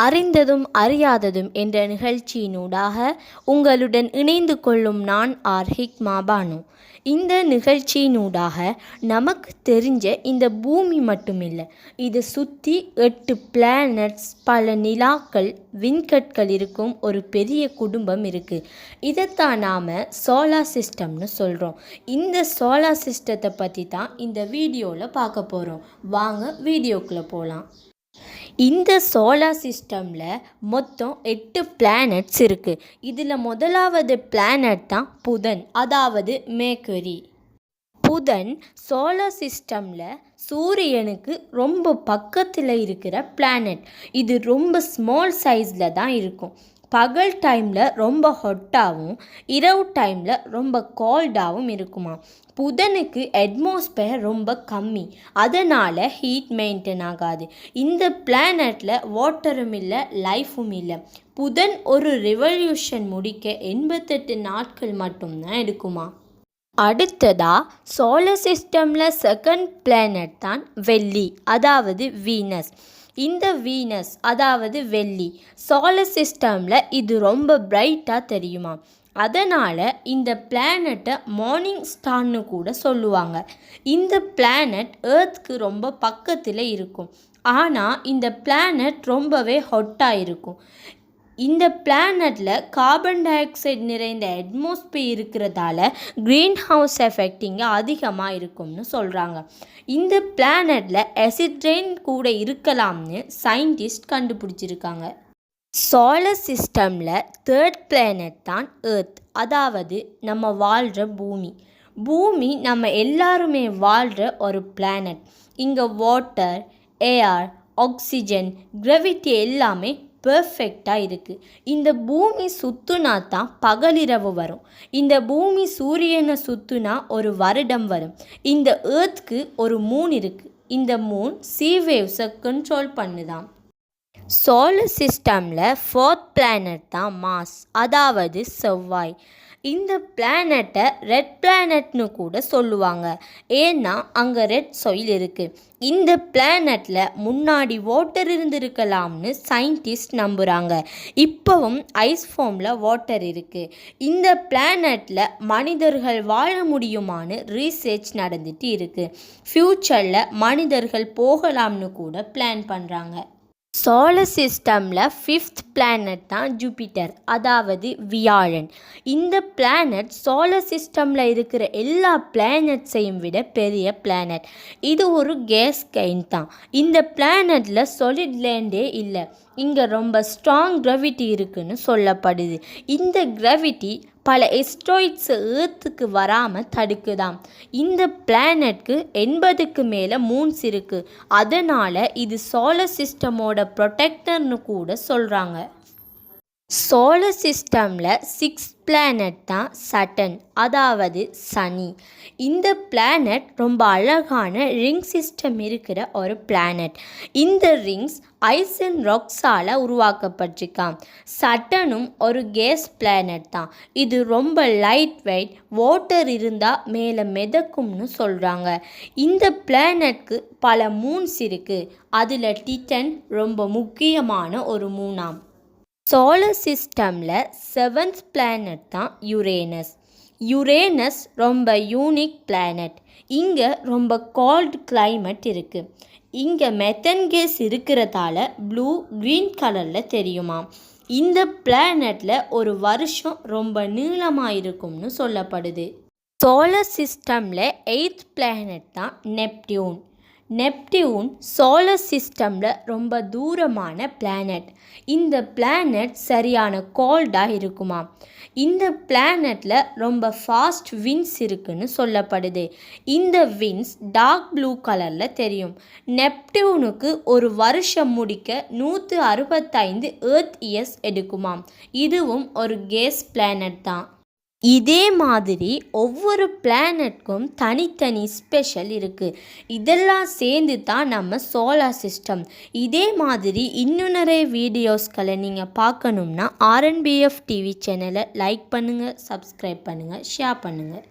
அறிந்ததும் அறியாததும் என்ற நிகழ்ச்சியினூடாக உங்களுடன் இணைந்து கொள்ளும் நான் ஆர். ஹிக்மா இந்த நிகழ்ச்சியினூடாக நமக்கு தெரிஞ்ச இந்த பூமி மட்டுமில்லை இதை சுற்றி எட்டு பிளானட்ஸ் பல நிலாக்கள் விண்கற்கள் இருக்கும் ஒரு பெரிய குடும்பம் இருக்குது இதைத்தான் நாம் சோலார் சிஸ்டம்னு சொல்கிறோம் இந்த சோலார் சிஸ்டத்தை பற்றி தான் இந்த வீடியோவில் பார்க்க போகிறோம் வாங்க வீடியோக்குள்ளே போகலாம் இந்த சோலார் சிஸ்டமில் மொத்தம் எட்டு பிளானட்ஸ் இருக்குது இதில் முதலாவது பிளானட் தான் புதன் அதாவது மேக்கரி புதன் சோலார் சிஸ்டமில் சூரியனுக்கு ரொம்ப பக்கத்தில் இருக்கிற பிளானட் இது ரொம்ப ஸ்மால் சைஸில் தான் இருக்கும். பகல் டைமில் ரொம்ப ஹொட்டாகவும் இரவு டைமில் ரொம்ப கோல்டாகவும் இருக்குமா? புதனுக்கு அட்மாஸ்பியர் ரொம்ப கம்மி. அதனால் ஹீட் மெயின்டைன் ஆகாது. இந்த பிளானட்டில் வாட்டரும் இல்லை லைஃபும் இல்லை. புதன் ஒரு ரிவல்யூஷன் முடிக்க எண்பத்தெட்டு நாட்கள் மட்டும்தான் இருக்குமா அடுத்ததா சோலார் சிஸ்டமில் செகண்ட் பிளானட் தான் வெள்ளி அதாவது வீனஸ் இந்த வீனஸ் அதாவது வெள்ளி சோலர் சிஸ்டமில் இது ரொம்ப பிரைட்டாக தெரியுமா? அதனால் இந்த பிளானட்டை மார்னிங் ஸ்டார்னு கூட சொல்லுவாங்க. இந்த பிளானட் ஏர்த்க்கு ரொம்ப பக்கத்தில் இருக்கும். ஆனால் இந்த பிளானட் ரொம்பவே ஹொட்டாக இருக்கும். இந்த பிளானட்டில் கார்பன் டை ஆக்சைடு நிறைந்த அட்மாஸ்பியர் இருக்கிறதால க்ரீன் ஹவுஸ் எஃபெக்ட் இங்கே அதிகமாக இருக்கும்னு சொல்கிறாங்க இந்த பிளானட்டில் அசிட் ரெயின் கூட இருக்கலாம்னு சயின்டிஸ்ட் கண்டுபிடிச்சிருக்காங்க. சோலர் சிஸ்டமில் தேர்ட் பிளானட் தான் ஏர்த் அதாவது நம்ம வாழ்கிற பூமி. பூமி நம்ம எல்லாருமே வாழ்கிற ஒரு பிளானட் இங்கே வாட்டர் ஏர் ஆக்சிஜன் கிரவிட்டி எல்லாமே பெர்ஃபெக்டாக இருக்குது இந்த பூமி சுற்றுனா தான் பகலிரவு வரும். இந்த பூமி சூரியனை சுற்றுனா ஒரு வருடம் வரும். இந்த ஏர்த்க்கு ஒரு மூன் இருக்குது இந்த மூன் சீ வேவ்ஸை கண்ட்ரோல் பண்ணுதான் சோலர் சிஸ்டமில் ஃபோர்த் பிளானட் தான் மாஸ் அதாவது செவ்வாய். இந்த பிளானட்டை ரெட் பிளானட்னு கூட சொல்லுவாங்க. ஏன்னா அங்கே ரெட் சொயில் இருக்குது இந்த பிளானட்டில் முன்னாடி வாட்டர் இருந்திருக்கலாம்னு சயின்டிஸ்ட் நம்புகிறாங்க இப்போவும் ஐஸ் ஃபார்மில் வாட்டர் இருக்குது இந்த பிளானட்டில் மனிதர்கள் வாழ முடியுமான்னு ரீசர்ச் நடந்துட்டு இருக்குது ஃப்யூச்சரில் மனிதர்கள் போகலாம்னு கூட பிளான் பண்ணுறாங்க சோலார் சிஸ்டமில் ஃபிஃப்த் பிளானட் தான் ஜூபிட்டர் அதாவது வியாழன். இந்த பிளானட் சோலார் சிஸ்டமில் இருக்கிற எல்லா பிளானட்ஸையும் விட பெரிய பிளானட் இது ஒரு கேஸ் கைன் தான். இந்த பிளானட்டில் சொலிட் லேண்டே இல்லை. இங்கே ரொம்ப ஸ்ட்ராங் கிரவிட்டி இருக்குன்னு சொல்லப்படுது. இந்த கிரவிட்டி பல எஸ்ட்ராய்ட்ஸ் ஏர்த்துக்கு வராமல் தடுக்குதாம். இந்த பிளானட்க்கு எண்பதுக்கு மேலே மூன்ஸ் இருக்குது அதனால் இது சோலார் சிஸ்டமோட ப்ரொடெக்டர்னு கூட சொல்கிறாங்க சோலார் சிஸ்டமில் சிக்ஸ் பிளானட் தான் சட்டன் அதாவது சனி. இந்த பிளானட் ரொம்ப அழகான ரிங் சிஸ்டம் இருக்கிற ஒரு பிளானட் இந்த ரிங்ஸ் ஐஸ் அண்ட் ராக்ஸால் உருவாக்கப்பட்டிருக்காம். சட்டனும் ஒரு கேஸ் பிளானட் தான். இது ரொம்ப லைட் வெயிட் வாட்டர் இருந்தால் மேலே மிதக்கும்னு சொல்கிறாங்க இந்த பிளானட்க்கு பல மூன்ஸ் இருக்குது அதில் டிட்டன் ரொம்ப முக்கியமான ஒரு மூணாம் சோலர் சிஸ்டமில் செவன்த் பிளானட் தான் யுரேனஸ் யுரேனஸ் ரொம்ப யூனிக் பிளானட் இங்கே ரொம்ப கோல்டு கிளைமேட் இருக்குது இங்கே மெத்தன் கேஸ் இருக்கிறதால ப்ளூ க்ரீன் கலரில் தெரியுமா? இந்த பிளானட்டில் ஒரு வருஷம் ரொம்ப நீளமாக இருக்கும்னு சொல்லப்படுது. சோலார் சிஸ்டமில் எயித் பிளானட் தான் நெப்டியூன் நெப்டியூன் சோலார் சிஸ்டமில் ரொம்ப தூரமான பிளானட் இந்த பிளானட் சரியான கோல்டாக இருக்குமா? இந்த பிளானட்டில் ரொம்ப ஃபாஸ்ட் வின்ஸ் இருக்குன்னு சொல்லப்படுது. இந்த வின்ஸ் டார்க் ப்ளூ கலரில் தெரியும். நெப்டியூனுக்கு ஒரு வருஷம் முடிக்க நூற்று அறுபத்தைந்து ஏர்த் இயர்ஸ் எடுக்குமாம். இதுவும் ஒரு கேஸ் பிளானட் தான். இதே மாதிரி ஒவ்வொரு பிளானட்க்கும் தனித்தனி ஸ்பெஷல் இருக்குது இதெல்லாம் சேர்ந்து தான் நம்ம சோலார் சிஸ்டம் இதே மாதிரி இன்னும் நிறைய வீடியோஸ்களை நீங்கள் பார்க்கணும்னா R N B F TV சேனலை லைக் பண்ணுங்கள் சப்ஸ்கிரைப் பண்ணுங்கள் ஷேர் பண்ணுங்கள்